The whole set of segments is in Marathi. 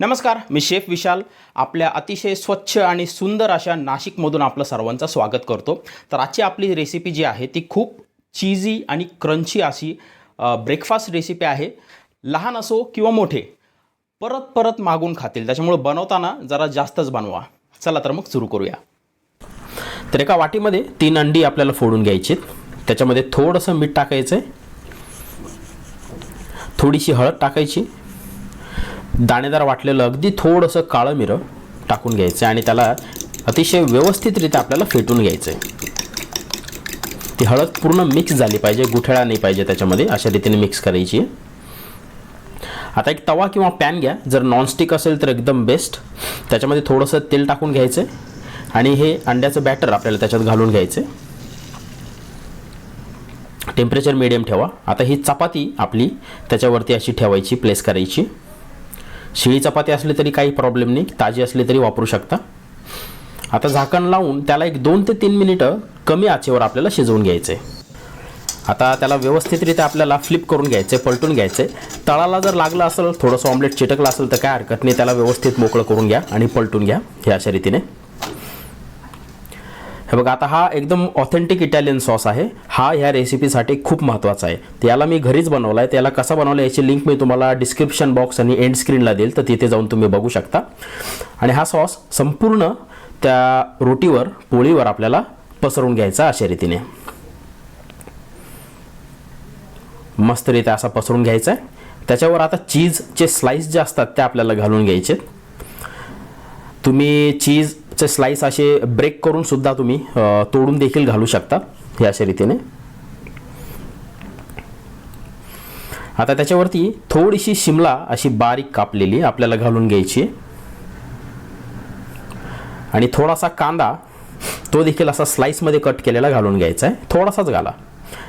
नमस्कार मी शेफ विशाल. आपल्या अतिशय स्वच्छ आणि सुंदर अशा नाशिकमधून आपलं सर्वांचं स्वागत करतो. तर आजची आपली रेसिपी जी आहे ती खूप चीजी आणि क्रंची अशी ब्रेकफास्ट रेसिपी आहे. लहान असो किंवा मोठे परत परत मागून खातील. त्याच्यामुळे बनवताना जरा जास्तच बनवा. चला तर मग सुरू करूया. तर एका वाटीमध्ये तीन अंडी आपल्याला फोडून घ्यायची त्याच्यामध्ये थोडंसं मीठ टाकायचं आहे थोडीशी हळद टाकायची. दाणेदार वाटलेलं अगदी थोडंसं काळं मिरं टाकून घ्यायचं आणि त्याला अतिशय व्यवस्थितरित्या आपल्याला फेटून घ्यायचं आहे ती हळद पूर्ण मिक्स झाली पाहिजे गुठळा नाही पाहिजे त्याच्यामध्ये अशा रीतीने मिक्स करायची. आहे आता एक तवा किंवा पॅन घ्या जर नॉनस्टिक असेल तर एकदम बेस्ट त्याच्यामध्ये थोडंसं तेल टाकून घ्यायचं आहे आणि हे अंड्याचं बॅटर आपल्याला त्याच्यात घालून घ्यायचं आहे टेम्परेचर मिडियम ठेवा. आता ही चपाती आपली त्याच्यावरती अशी ठेवायची प्लेस करायची. शिळी चपाती असली तरी काही प्रॉब्लेम नाही ताजी असली तरी वापरू शकता. आता झाकण लावून त्याला एक दोन ते तीन मिनिटं कमी आचेवर आपल्याला शिजवून घ्यायचं. आहे आता त्याला व्यवस्थितरित्या आपल्याला फ्लिप करून घ्यायचं आहे पलटून घ्यायचं. आहे तळाला जर लागलं असेल थोडंसं ऑमलेट चिटकलं असेल तर काय हरकत नाही. त्याला व्यवस्थित मोकळं करून घ्या आणि पलटून घ्या. हे अशा रीतीने. हे बघा आता हा एकदम ऑथेंटिक इटालियन सॉस आहे. हा ह्या रेसिपीसाठी खूप महत्त्वाचा आहे. त्याला मी घरीच बनवला आहे त्याला कसा बनवला याची लिंक मी तुम्हाला डिस्क्रिप्शन बॉक्स आणि एंड स्क्रीनला देईल. तर तिथे जाऊन तुम्ही बघू शकता. आणि हा सॉस संपूर्ण त्या रोटीवर पोळीवर आपल्याला पसरून घ्यायचा अशा रीतीने. मस्तरित्या असा पसरून घ्यायचा आहे. त्याच्यावर आता चीजचे स्लाईस जे असतात ते आपल्याला घालून घ्यायचे तुम्ही चीज चे स्लाईस असे ब्रेक करून सुद्धा तुम्ही तोडून देखील घालू शकता हे अशा रीतीने. आता त्याच्यावरती थोडीशी शिमला अशी बारीक कापलेली आपल्याला घालून घ्यायची आहे. आणि थोडासा कांदा तो देखील असा स्लाईसमध्ये कट केलेला घालून घ्यायचा आहे. थोडासाच घाला.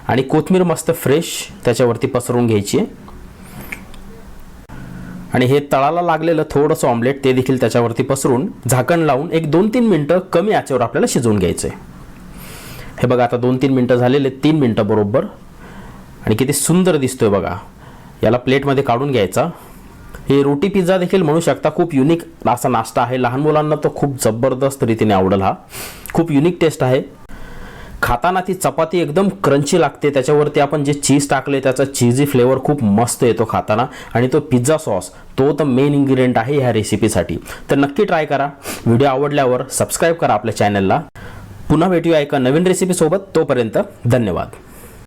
आणि कोथमीर मस्त फ्रेश त्याच्यावरती पसरून घ्यायची आहे. आणि हे तळाला लागलेलं थोडंसं ऑमलेट ते देखील त्याच्यावरती पसरून झाकण लावून एक दोन तीन मिनटं कमी आचेवर आपल्याला शिजवून घ्यायचं आहे हे बघा आता दोन तीन मिनटं झालेले तीन मिनटं बरोबर. आणि किती सुंदर दिसतोय बघा. याला प्लेटमध्ये काढून घ्यायचा. हे रोटी पिझ्झा देखील म्हणू शकता खूप युनिक असा नाश्ता आहे. लहान मुलांना तो खूप जबरदस्त रीतीने आवडेल हा. खूप युनिक टेस्ट आहे. खाताना ती चपाती एकदम क्रंची लागते त्याच्यावरती आपण जे चीज टाकले त्याचा चीजी फ्लेवर खूप मस्त येतो खाताना. आणि तो पिझ्झा सॉस तो तर मेन इन्ग्रेडियंट आहे ह्या रेसिपीसाठी तर नक्की ट्राय करा. व्हिडिओ आवडल्यावर सबस्क्राईब करा आपल्या चॅनलला पुन्हा भेटूया एका नवीन रेसिपीसोबत तोपर्यंत धन्यवाद.